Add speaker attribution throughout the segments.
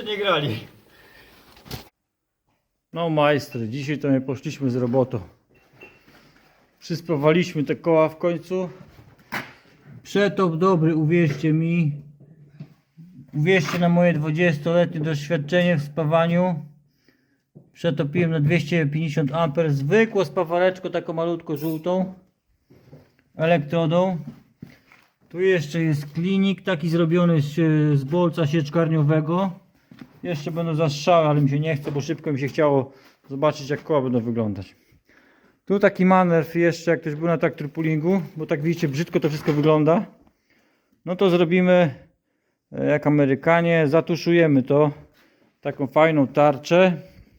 Speaker 1: jeszcze nie grali. No majstry, dzisiaj to nie poszliśmy z robotą. Przyspawaliśmy te koła w końcu. Przetop dobry, uwierzcie mi. Uwierzcie na moje 20-letnie doświadczenie w spawaniu. Przetopiłem na 250 A, zwykłą spawareczkę, taką malutką żółtą elektrodą. Tu jeszcze jest klinik taki zrobiony z, z bolca sieczkarniowego. Jeszcze będą zastrzały, ale mi się nie chce, bo szybko mi się chciało zobaczyć jak koła będą wyglądać. Tu taki manewr jeszcze, jak ktoś był na traktor pullingu, bo tak widzicie brzydko to wszystko wygląda. No to zrobimy e, jak Amerykanie, zatuszujemy to taką fajną tarczę,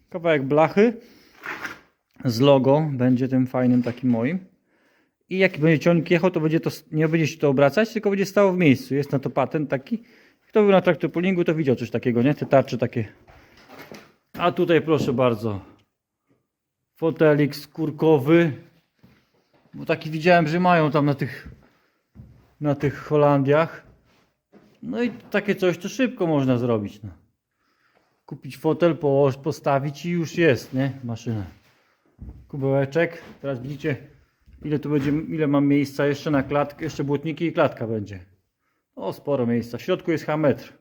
Speaker 1: kawałek blachy z logo, będzie tym fajnym takim moim. I jak będzie ciągnik jechał, to będzie to, nie będzie się to obracać, tylko będzie stało w miejscu. Jest na to patent taki. Kto był na traktor pullingu, to widział coś takiego, nie? Te tarcze takie. A tutaj proszę bardzo. Fotelik skórkowy. Bo taki widziałem, że mają tam na tych na tych Holandiach. No i takie coś to szybko można zrobić. No. Kupić fotel, postawić i już jest, nie? Maszyna. Kubełeczek. Teraz widzicie ile tu będzie, ile mam miejsca jeszcze na klatkę, jeszcze błotniki i klatka będzie. O, sporo miejsca. W środku jest metr.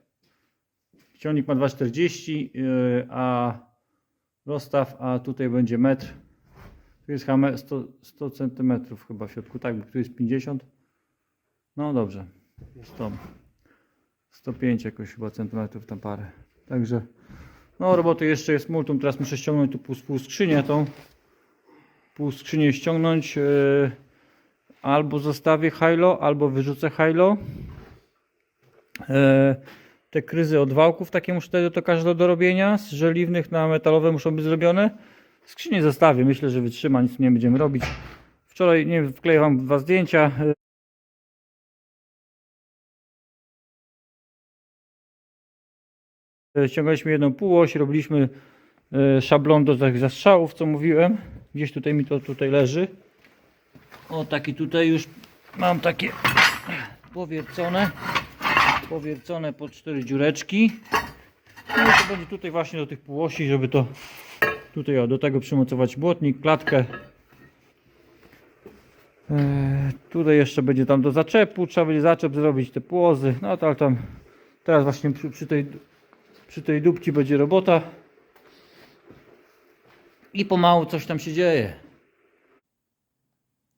Speaker 1: Ciągnik ma 2,40, yy, a rozstaw, a tutaj będzie metr. Tu jest HM 100, 100 cm chyba w środku, tak, bo tu jest 50. No dobrze, 100, 105 jakoś chyba centymetrów tam parę. Także, no roboty jeszcze jest multum, teraz muszę ściągnąć tu pół, pół skrzynię tą. Pół skrzynię ściągnąć. Yy, albo zostawię hilo, albo wyrzucę hilo. E, te kryzy od wałków takie muszę wtedy to każde do robienia. Z żeliwnych na metalowe muszą być zrobione. Skrzynię zostawię, myślę, że wytrzyma, nic nie będziemy robić. Wczoraj nie wkleję wam dwa zdjęcia. E, Ściągaliśmy jedną półoś, robiliśmy e, szablon do tych zastrzałów, co mówiłem. Gdzieś tutaj mi to tutaj leży. O, taki tutaj już mam takie powiercone. Powiercone po cztery dziureczki. No to będzie tutaj właśnie do tych półosi, żeby to tutaj o, do tego przymocować błotnik, klatkę. Eee, tutaj jeszcze będzie tam do zaczepu, trzeba będzie zaczep zrobić te płozy. No to ale tam teraz właśnie przy, przy tej przy tej dupci będzie robota. I pomału coś tam się dzieje.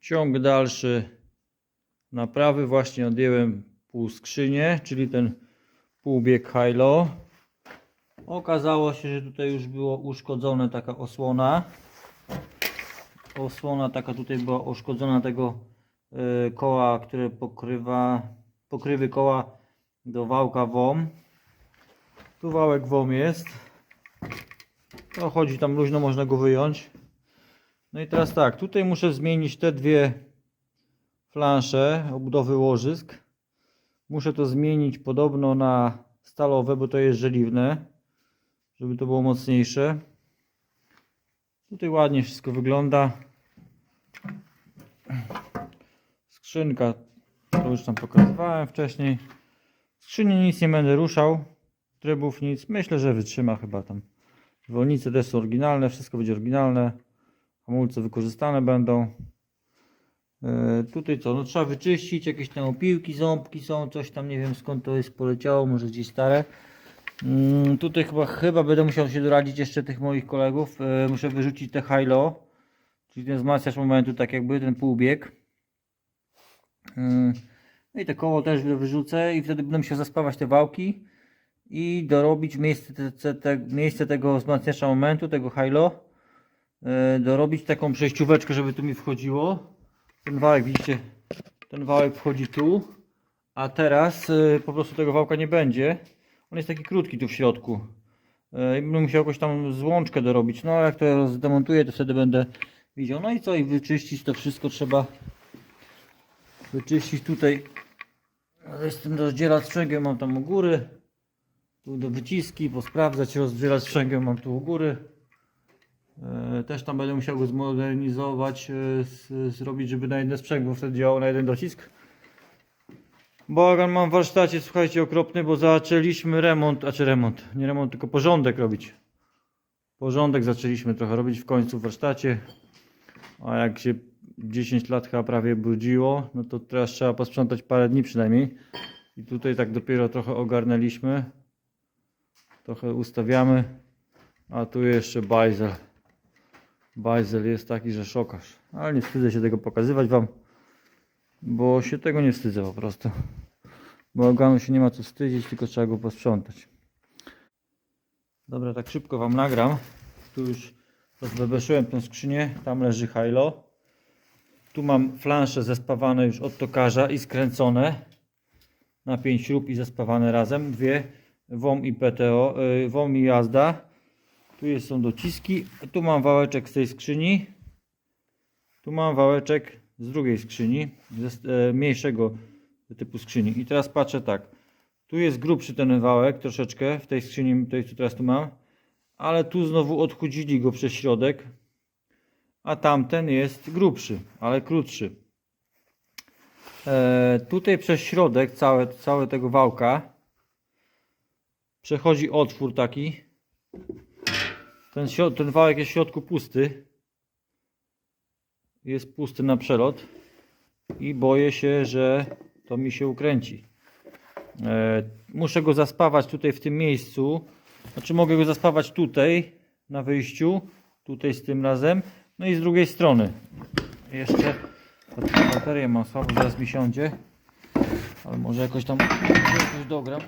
Speaker 1: Ciąg dalszy naprawy. Właśnie odjęłem pół skrzynię, czyli ten półbieg high-low. Okazało się, że tutaj już było uszkodzone taka osłona. Osłona taka tutaj była uszkodzona tego y, koła, które pokrywa pokrywy koła do wałka WOM. Tu wałek WOM jest. To chodzi tam luźno, można go wyjąć. No i teraz tak, tutaj muszę zmienić te dwie flansze obudowy łożysk. Muszę to zmienić podobno na stalowe, bo to jest żeliwne, żeby to było mocniejsze. Tutaj ładnie wszystko wygląda. Skrzynka, to już tam pokazywałem wcześniej. Skrzyni nic nie będę ruszał, trybów nic. Myślę, że wytrzyma chyba tam. Zwolnice też są oryginalne, wszystko będzie oryginalne. Hamulce wykorzystane będą. E, tutaj co, no trzeba wyczyścić, jakieś tam opiłki, ząbki są, coś tam nie wiem skąd to jest poleciało, może gdzieś stare. Mm, tutaj chyba, chyba będę musiał się doradzić jeszcze tych moich kolegów. E, muszę wyrzucić te high-low, czyli ten wzmacniacz momentu, tak jakby ten półbieg. Mm, No i te koło też wyrzucę i wtedy będę musiał zaspawać te wałki i dorobić miejsce, te, te, miejsce tego wzmacniacza momentu, tego high-low. E, dorobić taką przejścióweczkę, żeby tu mi wchodziło. Ten wałek, widzicie, ten wałek wchodzi tu, a teraz e, po prostu tego wałka nie będzie. On jest taki krótki tu w środku. E, I będę musiał jakąś tam złączkę dorobić. No, jak to zdemontuję, to wtedy będę widział. No i co, i wyczyścić to wszystko trzeba. Wyczyścić tutaj. Jestem rozdzielacz sprzęgłem, mam tam u góry. Tu do wyciski, posprawdzać, rozdzielacz sprzęgłem mam tu u góry. E, Też tam będę musiał go zmodernizować, e, zrobić, żeby na jedne sprzęgło wtedy działał na jeden docisk. Bałagan mam w warsztacie, słuchajcie, okropny, bo zaczęliśmy remont, a czy remont, nie remont, tylko porządek robić. Porządek zaczęliśmy trochę robić w końcu w warsztacie, a jak się 10 lat chyba prawie brudziło, no to teraz trzeba posprzątać parę dni przynajmniej. I tutaj tak dopiero trochę ogarnęliśmy. Trochę ustawiamy, a tu jeszcze bajzel. Bajzel jest taki, że szokasz. Ale nie wstydzę się tego pokazywać wam, bo się tego nie wstydzę po prostu. Bałaganu się nie ma co wstydzić, tylko trzeba go posprzątać. Dobra, tak szybko wam nagram. Tu już rozbebeszyłem tę skrzynię, tam leży hajlo. Tu mam flansze zespawane już od tokarza i skręcone na 5 śrub i zespawane razem. Dwie WOM i PTO, y, WOM i jazda. Tu są dociski. Tu mam wałeczek z tej skrzyni. Tu mam wałeczek z drugiej skrzyni, ze e, mniejszego typu skrzyni. I teraz patrzę tak. Tu jest grubszy ten wałek troszeczkę w tej skrzyni, tej co teraz tu mam. Ale tu znowu odchudzili go przez środek. A tamten jest grubszy, ale krótszy. E, tutaj przez środek całe, całe tego wałka przechodzi otwór taki. Ten, ten wałek jest w środku pusty. Jest pusty na przelot. I boję się, że to mi się ukręci. E, muszę go zaspawać tutaj w tym miejscu. Znaczy mogę go zaspawać tutaj na wyjściu. Tutaj z tym razem. No i z drugiej strony. Jeszcze baterię mam słabo, zaraz mi siądzie. Ale może jakoś tam może dogram.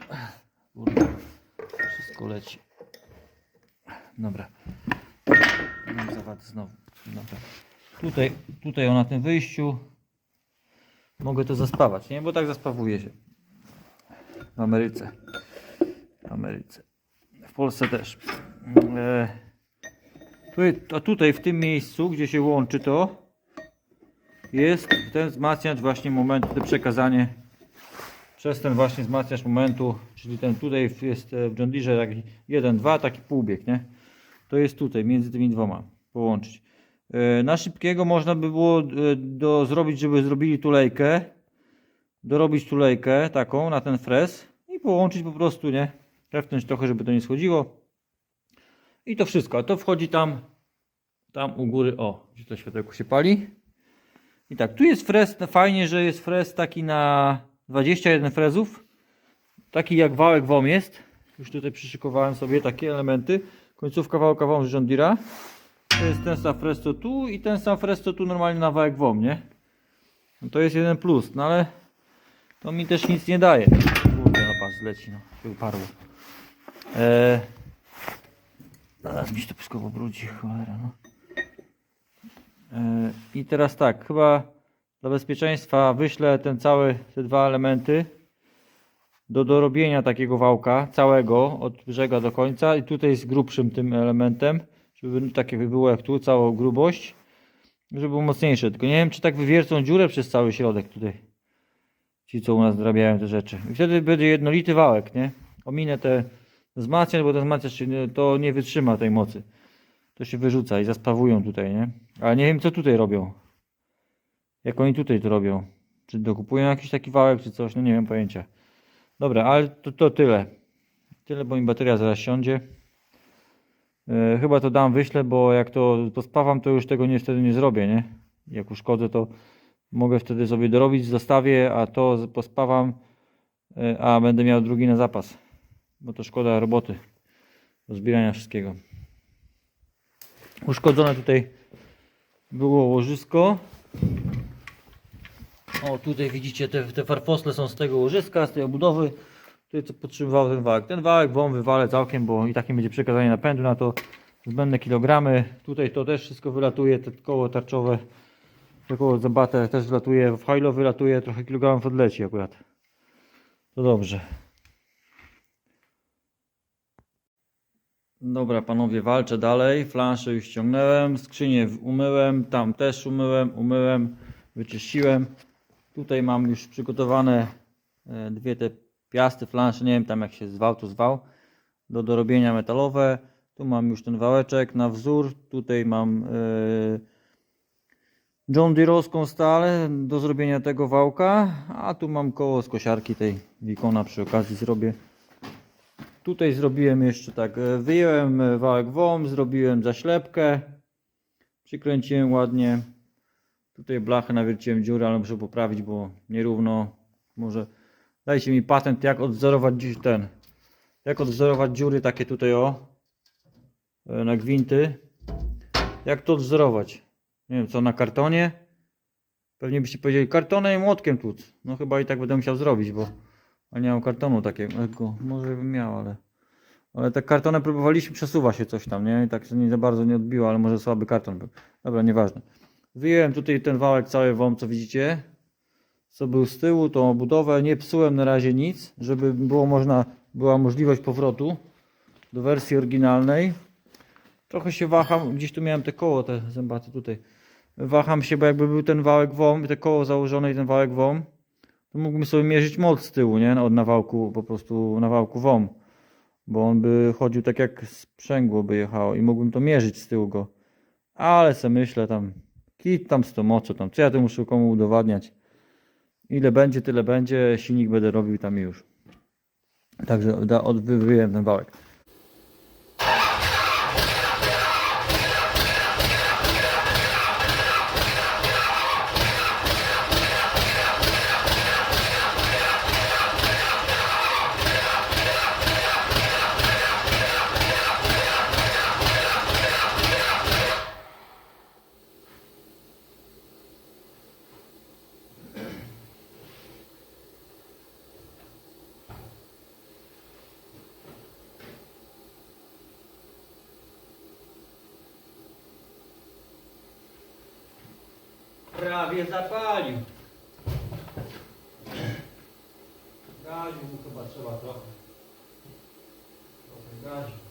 Speaker 1: Wszystko leci. Dobra. Znowu. Dobra. Tutaj, tutaj na tym wyjściu mogę to zaspawać, nie? Bo tak zaspawuje się. W Ameryce. W Ameryce. W Polsce też. E, tutaj, a tutaj w tym miejscu, gdzie się łączy to, jest ten wzmacniacz właśnie momentu, to przekazanie przez ten właśnie wzmacniacz momentu, czyli ten tutaj jest e, w John Deere taki 1-2, taki półbieg, nie? To jest tutaj, między tymi dwoma połączyć. E, Na szybkiego można by było e, do, zrobić, żeby zrobili tulejkę, dorobić tulejkę taką na ten fres i połączyć po prostu, nie? Trefnąć trochę, żeby to nie schodziło. I to wszystko. To wchodzi tam, tam u góry, o, gdzie to światełko się pali. I tak, tu jest frez, no fajnie, że jest frez taki na 21 frezów. Taki jak wałek WOM jest. Już tutaj przyszykowałem sobie takie elementy. Końcówka wałka z John. To jest ten sam frez co tu i ten sam frez co tu normalnie na wałek WOM, nie? No to jest jeden plus, no ale to mi też nic nie daje. Kurde, no patrz, leci, no, się uparło. Eee, zaraz mi się to wszystko pobrudzi, cholera, no. E, I teraz tak, chyba dla bezpieczeństwa wyślę ten cały, te dwa elementy do dorobienia takiego wałka, całego, od brzega do końca i tutaj z grubszym tym elementem, żeby takie by było jak tu, całą grubość, żeby było mocniejsze. Tylko nie wiem, czy tak wywiercą dziurę przez cały środek tutaj. Ci, co u nas dorabiają te rzeczy. I wtedy będzie jednolity wałek, nie? Ominę te wzmacniacz, bo ten wzmacniacz to nie wytrzyma tej mocy to się wyrzuca i zaspawują tutaj, nie? Ale nie wiem co tutaj robią. Jak oni tutaj to robią. Czy dokupują jakiś taki wałek, czy coś, no nie wiem pojęcia. Dobra, ale to, to tyle. Tyle, bo mi bateria zaraz siądzie. E, chyba to dam, wyślę, bo jak to pospawam, to już tego nie, wtedy nie zrobię, nie? Jak uszkodzę, to mogę wtedy sobie dorobić, zostawię, a to pospawam, e, a będę miał drugi na zapas. Bo to szkoda roboty. Do zbierania wszystkiego. Uszkodzone tutaj było łożysko. O, tutaj widzicie, te, te farfosle są z tego łożyska, z tej obudowy. Tutaj co podtrzymywał ten wałek. Ten wałek wam wywalę całkiem, bo i tak nie będzie przekazanie napędu na to. Zbędne kilogramy. Tutaj to też wszystko wylatuje, te koło tarczowe. To koło zabate też wylatuje, w hajlo wylatuje, trochę kilogramów odleci akurat. To dobrze. Dobra, panowie, walczę dalej. Flanszę już ściągnąłem, skrzynię umyłem, tam też umyłem, umyłem, wyczyściłem. Tutaj mam już przygotowane e, dwie te piasty, flansze, nie wiem tam jak się zwał, to zwał, do dorobienia metalowe. Tu mam już ten wałeczek na wzór, tutaj mam e, John Deere'owską stal do zrobienia tego wałka, a tu mam koło z kosiarki tej Wikona przy okazji zrobię. Tutaj zrobiłem jeszcze tak, e, wyjąłem wałek WOM, zrobiłem zaślepkę, przykręciłem ładnie. Tutaj blachę nawierciłem dziurę, ale muszę poprawić, bo nierówno. Może dajcie mi patent, jak odwzorować dziś ten, jak odwzorować dziury takie tutaj o, e, na gwinty. Jak to odwzorować? Nie wiem co, na kartonie? Pewnie byście powiedzieli kartonem i młotkiem tłuc. No chyba i tak będę musiał zrobić, bo ale nie mam kartonu takiego. Może bym miał, ale. Ale tak kartonem próbowaliśmy, przesuwa się coś tam, nie? I tak nie za bardzo nie odbiło, ale może słaby karton był. Dobra, nieważne. Wyjąłem tutaj ten wałek cały wam, co widzicie. Co był z tyłu, tą obudowę. Nie psułem na razie nic, żeby było można, była możliwość powrotu do wersji oryginalnej. Trochę się waham, gdzieś tu miałem te koło, te zębaty tutaj. Waham się, bo jakby był ten wałek WOM, te koło założone i ten wałek WOM, to mógłbym sobie mierzyć moc z tyłu, nie? Od nawałku, po prostu nawałku WOM. Bo on by chodził tak jak sprzęgło by jechało i mógłbym to mierzyć z tyłu go. Ale se myślę tam, kit tam z tą mocą tam, co ja tu muszę komu udowadniać. Ile będzie, tyle będzie, silnik będę robił tam już. Także da- od- wy- wyjąłem ten wałek. Prawie zapalił. Gaziu mu chyba trzeba trochę. Trochę gaziu.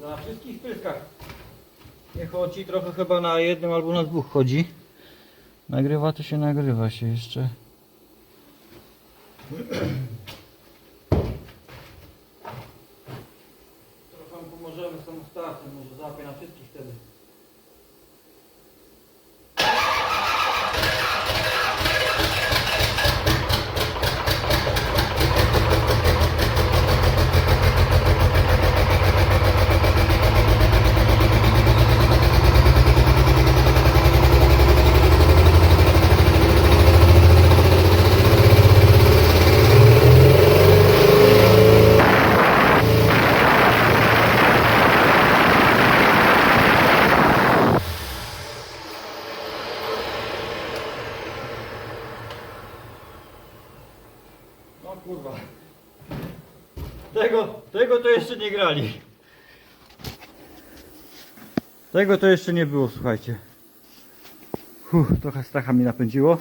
Speaker 1: Na wszystkich pryskach nie chodzi, trochę chyba na jednym albo na dwóch chodzi. Nagrywa to się nagrywa się jeszcze. Trochę mu pomożemy z tą startem, może załapie na wszystkich wtedy. No kurwa. Tego, tego to jeszcze nie grali. Tego to jeszcze nie było, słuchajcie. Huh, trochę stracha mi napędziło.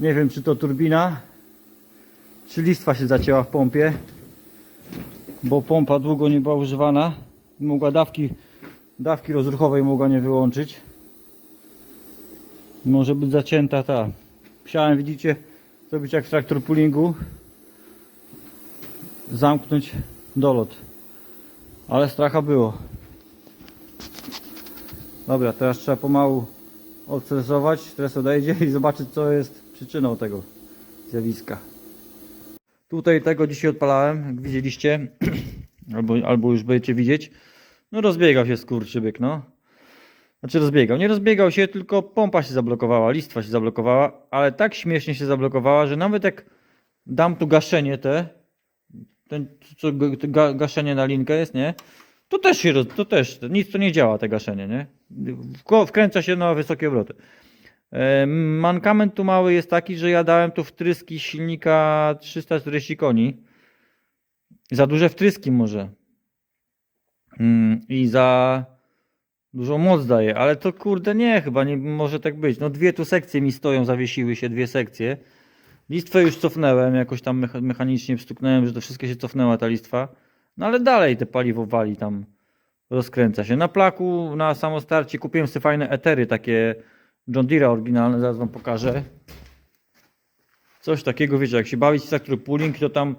Speaker 1: Nie wiem, czy to turbina, czy listwa się zacięła w pompie, bo pompa długo nie była używana. Mogła dawki, dawki rozruchowej mogła nie wyłączyć. Może być zacięta ta. Musiałem, widzicie, zrobić jak w traktor pullingu. Zamknąć dolot. Ale stracha było. Dobra, teraz trzeba pomału odstresować, stres odejdzie i zobaczyć co jest przyczyną tego zjawiska. Tutaj tego dzisiaj odpalałem, jak widzieliście, albo, albo już będziecie widzieć. No rozbiegał się skurczybyk, no. Znaczy rozbiegał. Nie rozbiegał się, tylko pompa się zablokowała, listwa się zablokowała, ale tak śmiesznie się zablokowała, że nawet jak dam tu gaszenie te, ten, co, gaszenie na linkę jest, nie? To też się, roz- to też, nic to nie działa te gaszenie, nie? Wkręca się na wysokie obroty. E, Mankament tu mały jest taki, że ja dałem tu wtryski silnika 340 koni. Za duże wtryski może. Mm, I za dużą moc daje, ale to kurde nie, chyba nie może tak być. No dwie tu sekcje mi stoją, zawiesiły się dwie sekcje. Listwę już cofnąłem, jakoś tam mecha- mechanicznie wstuknąłem, że to wszystko się cofnęła ta listwa. No ale dalej te paliwo wali tam, rozkręca się. Na plaku, na samostarcie kupiłem sobie fajne etery, takie John Deere oryginalne, zaraz wam pokażę. Coś takiego, wiecie, jak się bawić w sektor pooling, to tam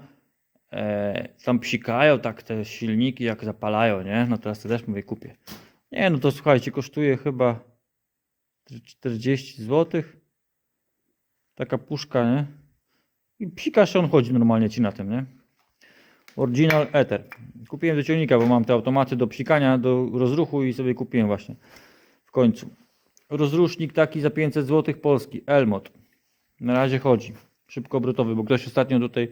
Speaker 1: e, tam psikają tak te silniki, jak zapalają, nie? No teraz też mówię kupię. Nie, no to słuchajcie, kosztuje chyba 40 zł. Taka puszka, nie? I psikasz, on chodzi normalnie ci na tym, nie? Original Ether. Kupiłem do ciągnika, bo mam te automaty do psikania, do rozruchu i sobie kupiłem właśnie w końcu. Rozrusznik taki za 500 zł polski, Elmot. Na razie chodzi. Szybkoobrotowy, bo ktoś ostatnio tutaj,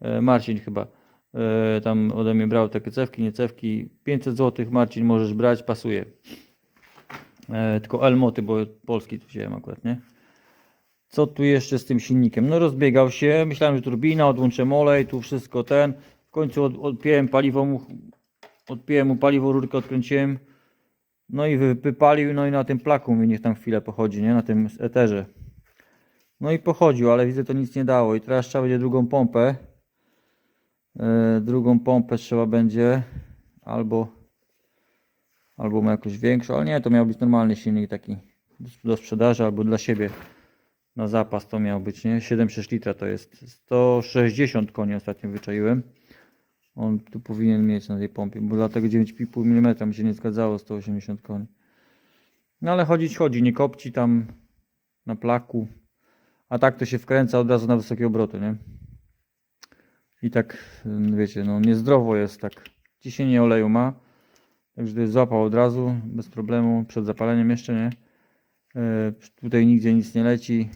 Speaker 1: e, Marcin chyba, e, tam ode mnie brał takie cewki, nie cewki. 500 zł Marcin możesz brać, pasuje. E, tylko Elmoty, bo polski tu wziąłem akurat, nie? Co tu jeszcze z tym silnikiem? No rozbiegał się, myślałem, że turbina, odłączę olej, tu wszystko ten. W końcu od, odpiąłem paliwo mu, odpiąłem mu paliwo, rurkę odkręciłem. No i wy- wypalił, no i na tym plaku mi niech tam chwilę pochodzi, nie? Na tym eterze. No i pochodził, ale widzę to nic nie dało i teraz trzeba będzie drugą pompę. E, drugą pompę trzeba będzie albo albo ma jakąś większą, ale nie, to miał być normalny silnik taki do sprzedaży albo dla siebie na zapas to miał być, nie? 7,6 litra to jest 160 koni ostatnio wyczaiłem. On tu powinien mieć na tej pompie, bo dlatego 9,5 mm mi się nie zgadzało 180 koni. No ale chodzić chodzi, nie kopci tam na plaku. A tak to się wkręca od razu na wysokie obroty, nie? I tak, y, wiecie, no niezdrowo jest tak. Ciśnienie oleju ma. Także to jest złapał od razu, bez problemu, przed zapaleniem jeszcze nie. E, Tutaj nigdzie nic nie leci.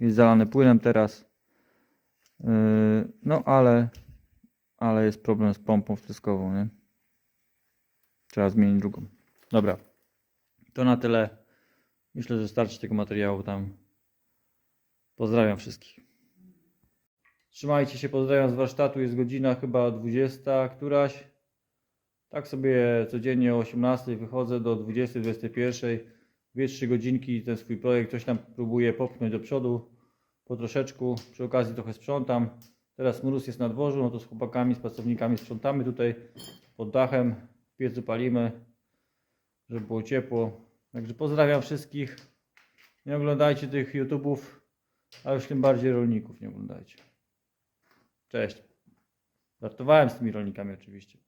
Speaker 1: Jest zalane płynem teraz. E, No ale, ale jest problem z pompą wtryskową, nie? Trzeba zmienić drugą. Dobra. To na tyle. Myślę, że starczy tego materiału tam. Pozdrawiam wszystkich. Trzymajcie się, pozdrawiam z warsztatu. Jest godzina chyba 20 któraś. Tak sobie codziennie o 18 wychodzę do 20, 21. 2-3 godzinki ten swój projekt coś tam próbuję popchnąć do przodu po troszeczku. Przy okazji trochę sprzątam. Teraz mróz jest na dworzu, no to z chłopakami, z pracownikami sprzątamy tutaj pod dachem. W piecu palimy, żeby było ciepło. Także pozdrawiam wszystkich. Nie oglądajcie tych YouTube'ów, a już tym bardziej rolników nie oglądajcie. Cześć. Żartowałem z tymi rolnikami oczywiście.